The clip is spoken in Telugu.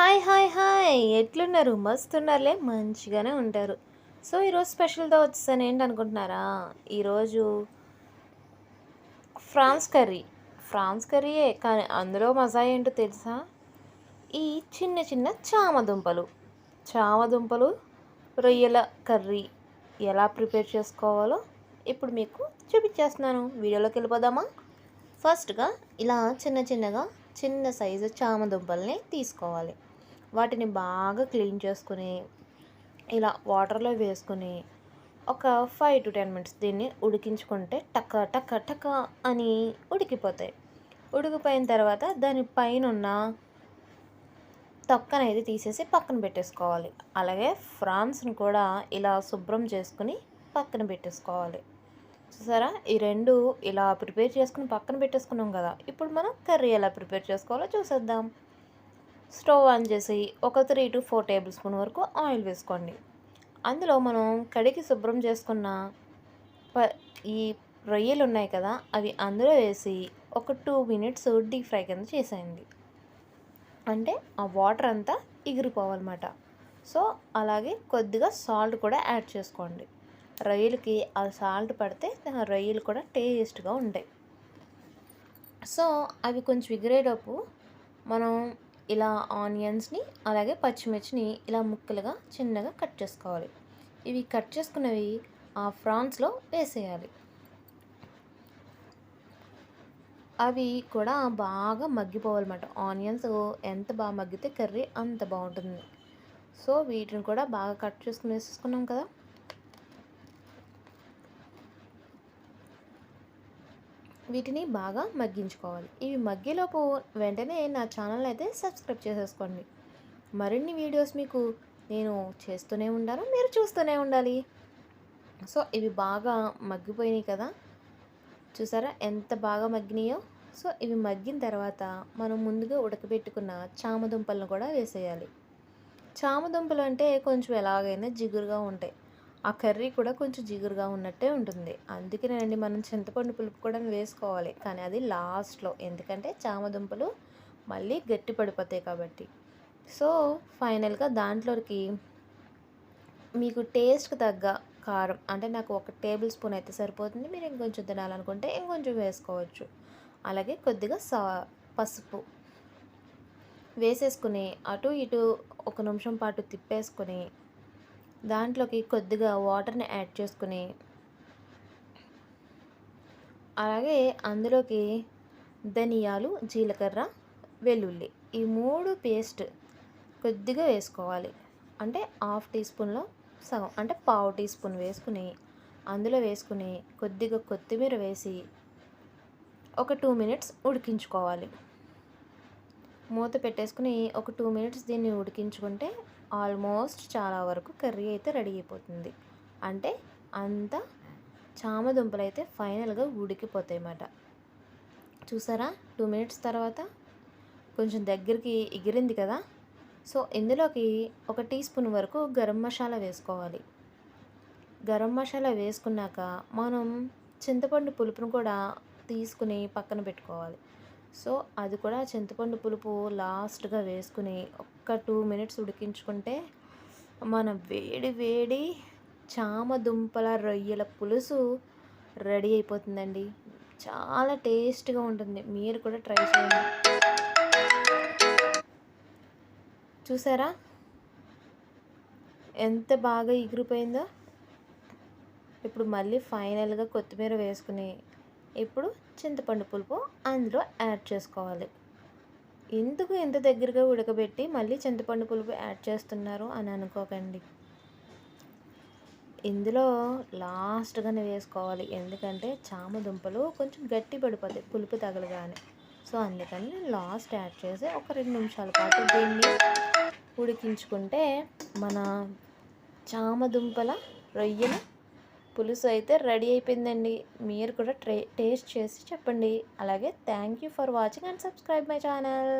Hi hi hi. ఎట్లున్నారు? మస్తున్నారులే. మంచిగానే ఉంటారు. సో ఈరోజు స్పెషల్గా వచ్చేసాను ఏంటి అనుకుంటున్నారా ఈరోజు ఫ్రాన్స్ కర్రీ. ఫ్రాన్స్ కర్రీయే కానీ అందులో మజా ఏంటో తెలుసా? ఈ చిన్న చిన్న చామదుంపలు. చామదుంపలు రొయ్యల కర్రీ ఎలా ప్రిపేర్ చేసుకోవాలో ఇప్పుడు మీకు చూపించేస్తున్నాను. వీడియోలోకి వెళ్ళిపోదామా? ఫస్ట్గా ఇలా చిన్న చిన్నగా చిన్న సైజు చామదుంపల్ని తీసుకోవాలి. వాటిని బాగా క్లీన్ చేసుకుని ఇలా వాటర్లో వేసుకుని ఒక ఫైవ్ టు టెన్ మినిట్స్ దీన్ని ఉడికించుకుంటే టక్క టక్క టక్క అని ఉడికిపోతాయి. ఉడికిపోయిన తర్వాత దాని పైన ఉన్న తొక్క అనేది తీసేసి పక్కన పెట్టేసుకోవాలి. అలాగే ఫ్రాన్స్ని కూడా ఇలా శుభ్రం చేసుకుని పక్కన పెట్టేసుకోవాలి. చూసారా? ఈ రెండు ఇలా ప్రిపేర్ చేసుకుని పక్కన పెట్టేసుకున్నాం కదా? ఇప్పుడు మనం కర్రీ ఎలా ప్రిపేర్ చేసుకోవాలో చూసేద్దాం. స్టవ్ ఆన్ చేసి ఒక three to four tablespoon వరకు ఆయిల్ వేసుకోండి. అందులో మనం కడిగి శుభ్రం చేసుకున్న ప ఈ రొయ్యలు ఉన్నాయి కదా అవి అందులో వేసి ఒక టూ మినిట్స్ డీప్ ఫ్రై కింద చేసేయండి. అంటే ఆ వాటర్ అంతా ఎగిరిపోవాలన్నమాట. సో అలాగే కొద్దిగా సాల్ట్ కూడా యాడ్ చేసుకోండి. రొయ్యలకి ఆ సాల్ట్ పడితే రొయ్యలు కూడా టేస్ట్గా ఉంటాయి. సో అవి కొంచెం ఎగిరేటప్పుడు మనం ఇలా ఆనియన్స్ని అలాగే పచ్చిమిర్చిని ఇలా ముక్కలుగా చిన్నగా కట్ చేసుకోవాలి. ఇవి కట్ చేసుకున్నవి ఆ ఫ్రాన్స్లో వేసేయాలి. అవి కూడా బాగా మగ్గిపోవాలన్నమాట. ఆనియన్స్ ఎంత బాగా మగ్గితే కర్రీ అంత బాగుంటుంది. సో వీటిని కూడా బాగా కట్ చేసుకుని వేసేసుకున్నాం కదా. వీటిని బాగా మగ్గించుకోవాలి. ఇవి మగ్గేలోపు వెంటనే నా ఛానల్ అయితే సబ్స్క్రైబ్ చేసేసుకోండి. మరిన్ని వీడియోస్ మీకు నేను చేస్తూనే ఉండాలి మీరు చూస్తూనే ఉండాలి. సో ఇవి బాగా మగ్గిపోయినాయి కదా. చూసారా? ఎంత బాగా మగ్గినాయో. సో ఇవి మగ్గిన తర్వాత మనం ముందుగా ఉడకబెట్టుకున్న చామదుంపలను కూడా వేసేయాలి. చామదుంపలు అంటే కొంచెం ఎలాగైనా జిగురుగా ఉంటాయి. ఆ కర్రీ కూడా కొంచెం జిగురుగా ఉన్నట్టే ఉంటుంది. అందుకేనండి మనం చింతపండు పులుపు కూడా వేసుకోవాలి. కానీ అది లాస్ట్లో ఎందుకంటే చామదుంపలు మళ్ళీ గట్టి పడిపోతాయి కాబట్టి. సో ఫైనల్గా దాంట్లోకి మీకు టేస్ట్కి తగ్గ కారం అంటే నాకు ఒక టేబుల్ స్పూన్ అయితే సరిపోతుంది. మీరు ఇంకొంచెం తినాలనుకుంటే ఇంకొంచెం వేసుకోవచ్చు. అలాగే కొద్దిగా సా పసుపు వేసేసుకుని అటు ఇటు ఒక నిమిషం పాటు తిప్పేసుకుని దాంట్లోకి కొద్దిగా వాటర్ని యాడ్ చేసుకుని అలాగే అందులోకి ధనియాలు జీలకర్ర వెల్లుల్లి ఈ మూడు పేస్ట్ కొద్దిగా వేసుకోవాలి. అంటే హాఫ్ టీ స్పూన్లో సగం అంటే పావు టీ స్పూన్ వేసుకుని అందులో వేసుకుని కొద్దిగా కొత్తిమీర వేసి ఒక టూ మినిట్స్ ఉడికించుకోవాలి. మూత పెట్టేసుకుని ఒక టూ మినిట్స్ దీన్ని ఉడికించుకుంటే ఆల్మోస్ట్ చాలా వరకు కర్రీ అయితే రెడీ అయిపోతుంది. అంటే అంత చామదుంపలు అయితే ఫైనల్గా ఉడికిపోతాయి అన్నమాట చూసారా? టూ మినిట్స్ తర్వాత కొంచెం దగ్గరికి ఎగిరింది కదా? సో ఇందులోకి ఒక టీ స్పూన్ వరకు గరం మసాలా వేసుకోవాలి. గరం మసాలా వేసుకున్నాక మనం చింతపండు పులుపును కూడా తీసుకుని పక్కన పెట్టుకోవాలి. సో అది కూడా చింతపండు పులుపు లాస్ట్గా వేసుకుని ఒక్క టూ మినిట్స్ ఉడికించుకుంటే మన వేడి వేడి చామదుంపల రొయ్యల పులుసు రెడీ అయిపోతుందండి. చాలా టేస్ట్గా ఉంటుంది. మీరు కూడా ట్రై చేయండి. చూసారా? ఎంత బాగా ఎగిరిపోయిందో. ఇప్పుడు మళ్ళీ ఫైనల్గా కొత్తిమీర వేసుకుని ఇప్పుడు చింతపండు పులుపు అందులో యాడ్ చేసుకోవాలి. ఎందుకు ఎంత దగ్గరగా ఉడకబెట్టి మళ్ళీ చింతపండు పులుపు యాడ్ చేస్తున్నారు అని అనుకోకండి. ఇందులో లాస్ట్గానే వేసుకోవాలి. ఎందుకంటే చామ దుంపలు కొంచెం గట్టి పడిపోతాయి పులుపు తగలగానే. సో అందుకని లాస్ట్ యాడ్ చేసి ఒక రెండు నిమిషాల పాటు దీన్ని ఉడికించుకుంటే మన చామ దుంపల రొయ్యలు పులుసు అయితే రెడీ అయిపోయిందండి. మీరు కూడా ట్రే టేస్ట్ చేసి చెప్పండి. అలాగే thank you for watching and subscribe my channel.